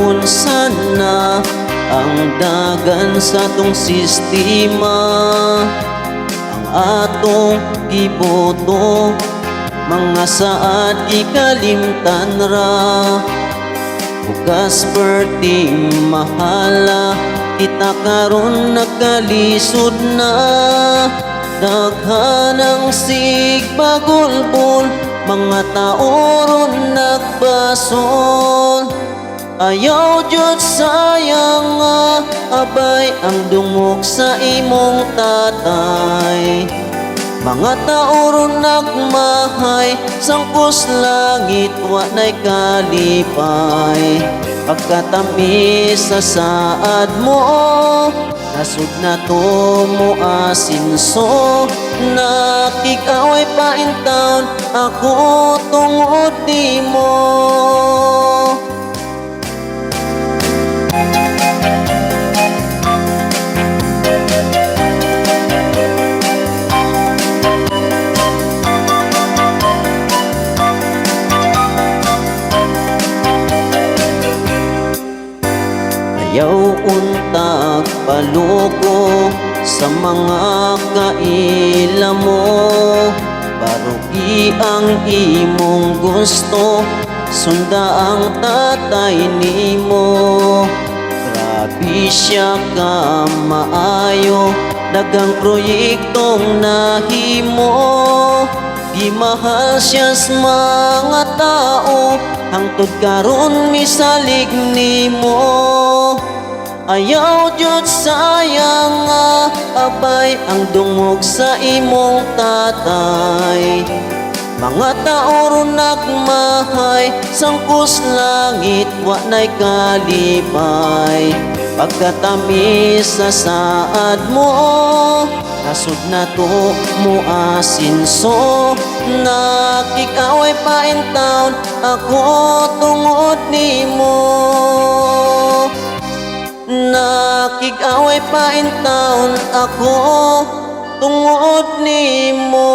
Ubusan na ang dagan sa tong sistema? Ang atong giboto Mga saad ikalimtan ra. Bukas perti mahala Kita karon nagkalisod na. Daghan ang sigbagulbol Mga tao ron nagbasol Ayaw Diyos sayang nga Abay ang dungog sa imong tatay. Mga tao ron nagmahay Sangkos langit wa na'y kalipay. Pagkatamis sa saad mo Nasud na to mo asinso. Nakikaway pa in town Ako tungod di mo Ayaw untag paloko sa mga kaila mo. Barugi ang imong gusto Sunda ang tatay nimo. Grabe siya ka maayo Dagang proyektong nahimo. Di mahal siya sa mga tao Hangtod karon misalig nimo Ayaw Diyos sayang nga Abay ang dungog sa imong tatay. Mga tao ron nagmahay Sangkos langit wa na'y kalipay Pagkatamis sa saad mo Nasud na to mo asinso. Nakikaway pa in town Ako tungod ni mo Nakikaway pa in town Ako. Tungod ni mo